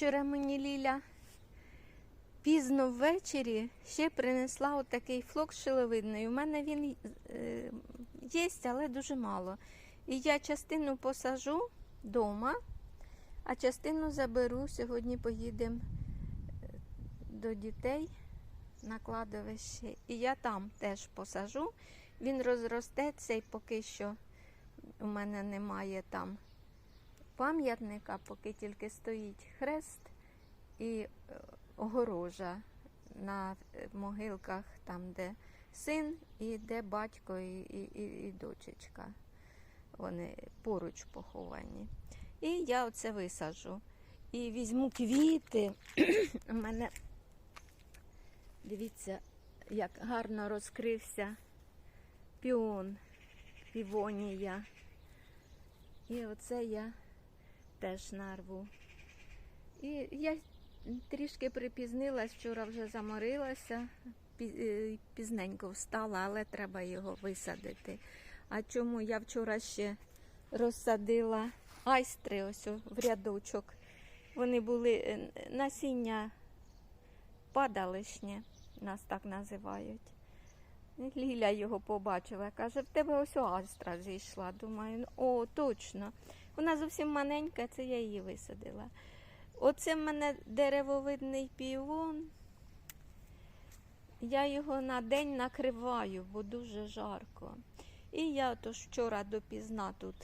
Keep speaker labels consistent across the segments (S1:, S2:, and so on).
S1: Вчора мені Ліля пізно ввечері ще принесла отакий флок шиловидний. У мене він е, є, але дуже мало. І я частину посажу вдома, а частину заберу. Сьогодні поїдемо е, до дітей на кладовище. І я там теж посажу. Він розростеться і поки що у мене немає там пам'ятника, поки тільки стоїть хрест і е, огорожа на е, могилках, там, де син і де батько і, і, і, дочечка. Вони поруч поховані. І я оце висаджу. І візьму квіти. У мене, дивіться, як гарно розкрився піон, півонія. І оце я теж нарву. І я трішки припізнилась, вчора вже заморилася, е, пізненько встала, але треба його висадити. А чому я вчора ще розсадила айстри ось в рядочок. Вони були е, насіння падалишнє, нас так називають. Ліля його побачила, каже, в тебе ось айстра зійшла. Думаю, «Ну, о, точно. Вона зовсім маленька, це я її висадила. Оце в мене деревовидний півон. Я його на день накриваю, бо дуже жарко. І я отож вчора допізна тут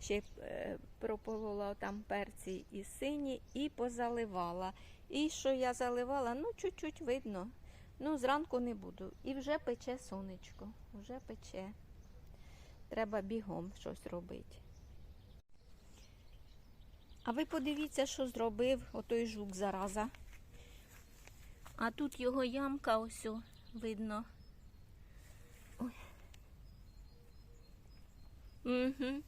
S1: ще е, прополола там перці і сині і позаливала. І що я заливала, ну чуть-чуть видно. Ну, зранку не буду. І вже пече сонечко, вже пече. Треба бігом щось робити. А ви подивіться, що зробив отой жук зараза. А тут його ямка ось видно. Угу.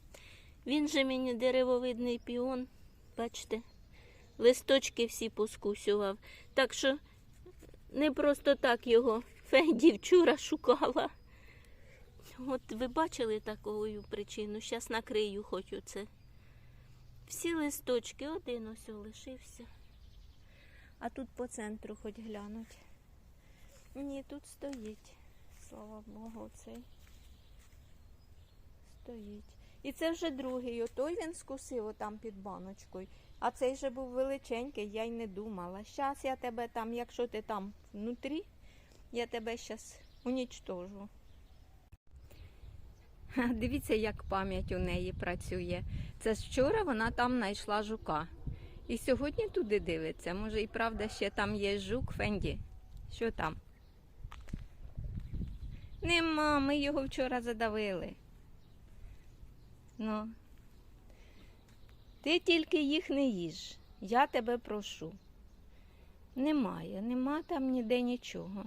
S1: Він же мені деревовидний піон, бачите, листочки всі поскусював. Так що не просто так його Феді вчора шукала. От ви бачили таку причину? Зараз накрию хоч оце. Всі листочки, один ось лишився. А тут по центру хоч глянуть. Ні, тут стоїть. Слава Богу, цей стоїть. І це вже другий. Отой він скусив отам під баночкою. А цей же був величенький, я й не думала. Щас я тебе там, якщо ти там внутрі, я тебе щас унічтожу. Дивіться, як пам'ять у неї працює. Це ж вчора вона там знайшла жука. І сьогодні туди дивиться. Може, і правда ще там є жук Фенді. Що там? Нема, ми його вчора задавили. Ну. Ти тільки їх не їж. Я тебе прошу. Немає, нема там ніде нічого.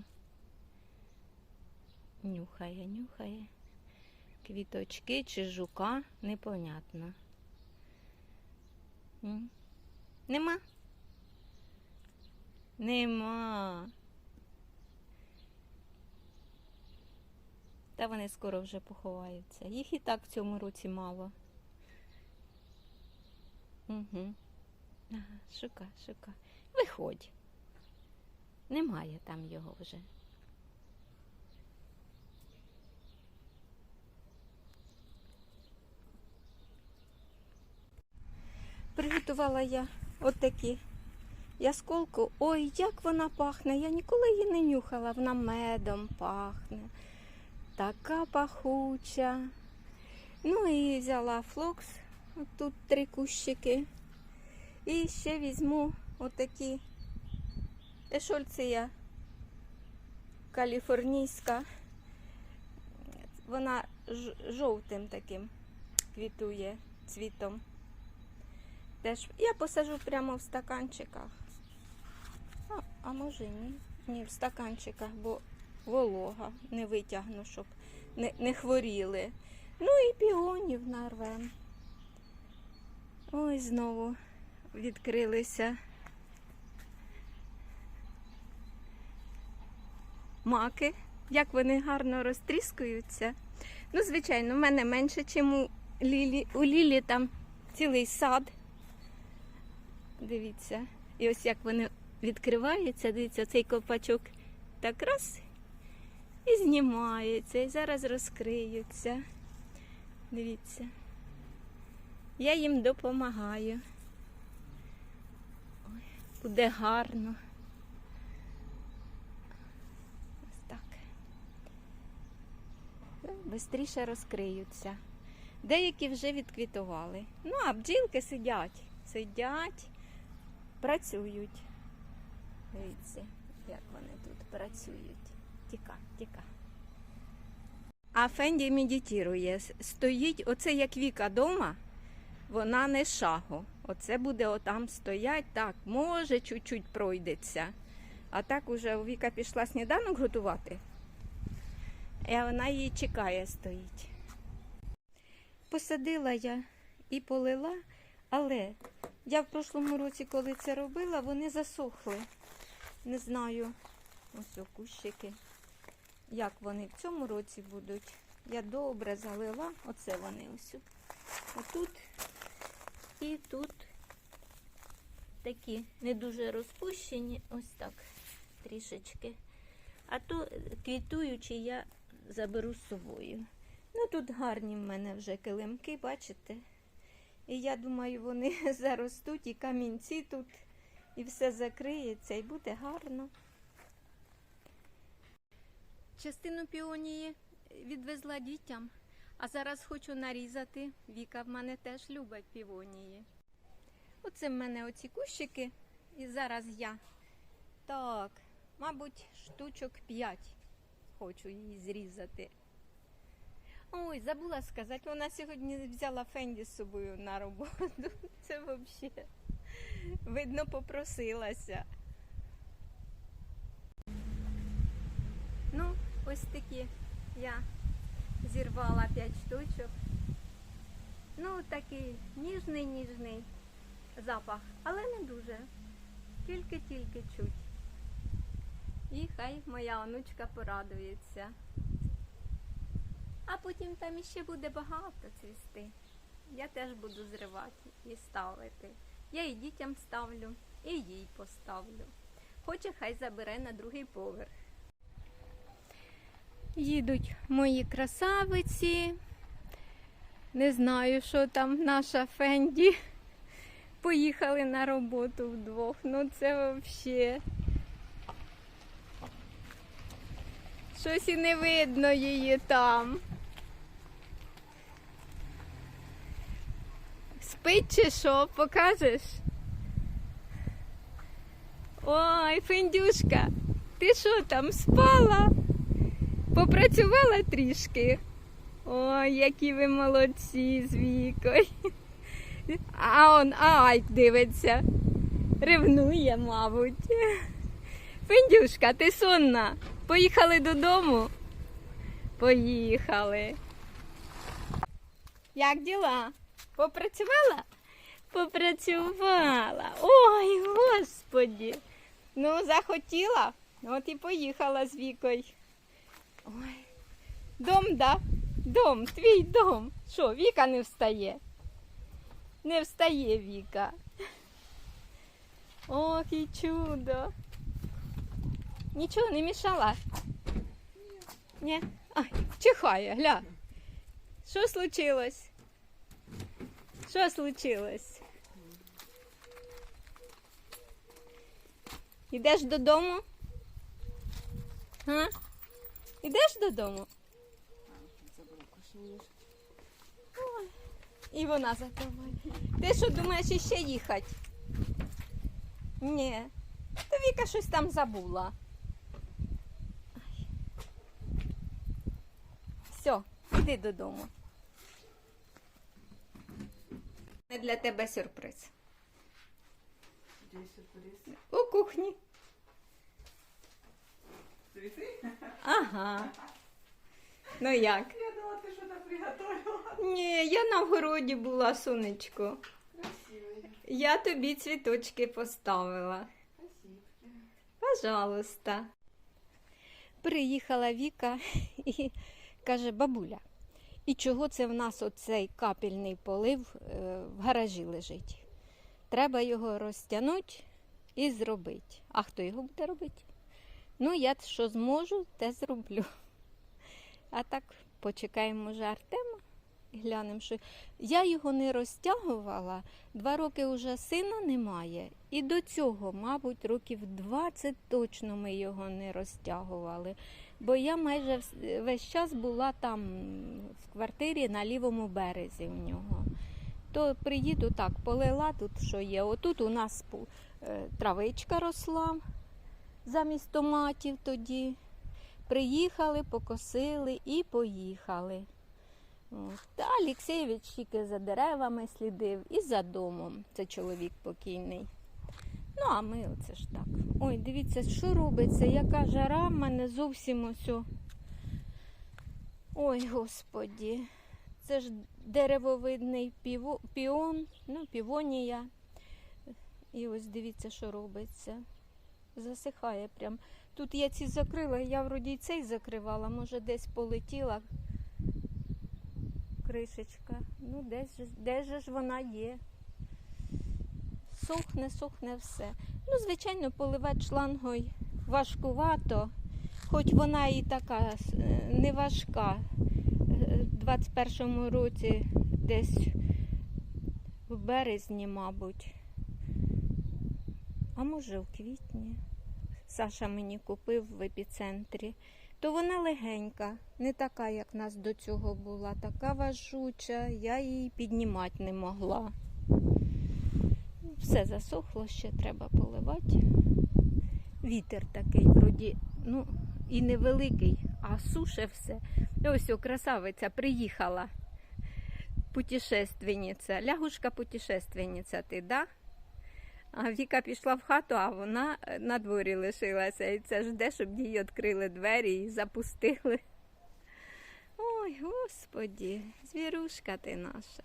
S1: Нюхає, нюхає. Квіточки чи жука, непонятно. Нема? Нема. Та вони скоро вже поховаються. Їх і так в цьому році мало. Угу. Ага, шука, шука. Виходь. Немає там його вже. Приготувала я отакі ясколку. Ой, як вона пахне! Я ніколи її не нюхала, вона медом пахне. Така пахуча. Ну і взяла флокс. Тут три кущики. І ще візьму отакі ешольція каліфорнійська. Вона жовтим таким квітує цвітом. Теж я посажу прямо в стаканчиках. А, а може ні. Ні, в стаканчиках, бо волога не витягну, щоб не, не хворіли. Ну і піонів нарвем. Ой, знову відкрилися маки. Як вони гарно розтріскуються. Ну, звичайно, в мене менше, ніж у Лілі. У Лілі там цілий сад Дивіться. І ось як вони відкриваються, дивіться, цей ковпачок так раз і знімається. І зараз розкриються. Дивіться. Я їм допомагаю. Ой, буде гарно. Ось так. Бистріше розкриються. Деякі вже відквітували. Ну, а бджілки сидять. Сидять, працюють. Дивіться, як вони тут працюють. Тіка, тіка. А Фенді медитує. Стоїть, оце як Віка дома, вона не шагу. Оце буде отам стоять, так, може, чуть-чуть пройдеться. А так уже Віка пішла сніданок готувати. І вона її чекає, стоїть. Посадила я і полила, але я в прошлому році, коли це робила, вони засохли. Не знаю, ось кущики. Як вони в цьому році будуть. Я добре залила. Оце вони ось. Отут і тут такі не дуже розпущені, ось так трішечки. А то квітуючі я заберу з собою. Ну тут гарні в мене вже килимки, бачите? І я думаю, вони заростуть, і камінці тут, і все закриється, і буде гарно. Частину піонії відвезла дітям, а зараз хочу нарізати. Віка в мене теж любить півонії. Оце в мене оці кущики, і зараз я. Так, мабуть, штучок 5 хочу її зрізати. Ой, забула сказати, вона сьогодні взяла Фенді з собою на роботу. Це взагалі. Видно, попросилася. Ну, ось такі я зірвала 5 штучок. Ну, такий ніжний, ніжний запах, але не дуже. Тільки-тільки чуть. І хай моя онучка порадується. А потім там іще буде багато цвісти. Я теж буду зривати і ставити. Я і дітям ставлю, і їй поставлю. Хоче, хай забере на другий поверх. Їдуть мої красавиці. Не знаю, що там наша Фенді. Поїхали на роботу вдвох. Ну це взагалі. Щось і не видно її там. Спить чи що, покажеш? Ой, Фендюшка, ти що там спала? Попрацювала трішки. Ой, які ви молодці з вікою. А он ай дивиться. Ревнує, мабуть. Фендюшка, ти сонна? Поїхали додому? Поїхали. Як діла? Попрацювала? Попрацювала. Ой, господі. Ну, захотіла, от і поїхала з вікою. Ой. Дом, да? Дом, твій дом. Що, Віка не встає? Не встає Віка. Ох, і чудо. Нічого не мішала? Ні. Ай, чихає, гля. Що случилось? Що случилось? Ідеш додому? А? Ідеш додому? Ой, І вона за. Ти що думаєш іще їхати? Ні. То Віка щось там забула. Все, іди додому. Не для тебе сюрприз.
S2: Где сюрприз?
S1: У кухні.
S2: Цветы?
S1: Ага. Ну як?
S2: Я думала, ты что-то приготовила.
S1: Ні, я на вгороді була, сонечко.
S2: Красивые.
S1: Я тобі цвіточки поставила.
S2: Спасибо.
S1: Пожалуйста. Приїхала Віка і каже, бабуля, і чого це в нас оцей капельний полив е, в гаражі лежить? Треба його розтягнути і зробити. А хто його буде робити? Ну, я що зможу, те зроблю. А так почекаємо може Артема і глянемо, що я його не розтягувала. Два роки вже сина немає. І до цього, мабуть, років 20 точно ми його не розтягували. Бо я майже весь час була там в квартирі на лівому березі в нього. То приїду так, полила тут, що є. Отут у нас е, травичка росла замість томатів тоді. Приїхали, покосили і поїхали. Та Олексійович тільки за деревами слідив і за домом. Це чоловік покійний. Ну, а ми оце ж так. Ой, дивіться, що робиться, яка жара в мене зовсім ось. Ой, господі. Це ж деревовидний піво, піон, ну, півонія. І ось дивіться, що робиться. Засихає прям. Тут я ці закрила, я вроді цей закривала, може десь полетіла кришечка. Ну, десь же ж вона є. Сохне, сохне все. Ну, звичайно, поливати шлангою важкувато, хоч вона і така е, не важка. Е, В 21-му році десь в березні, мабуть. А може в квітні. Саша мені купив в епіцентрі. То вона легенька, не така, як нас до цього була, така важуча, я її піднімати не могла. Все засохло, ще треба поливати. Вітер такий, вроді, ну, і невеликий, а суше все. Ось о, красавиця приїхала. Путешественниця, лягушка путешественниця ти, да? А Віка пішла в хату, а вона е, на дворі лишилася. І це жде, щоб їй відкрили двері і запустили. Ой, господі, звірушка ти наша.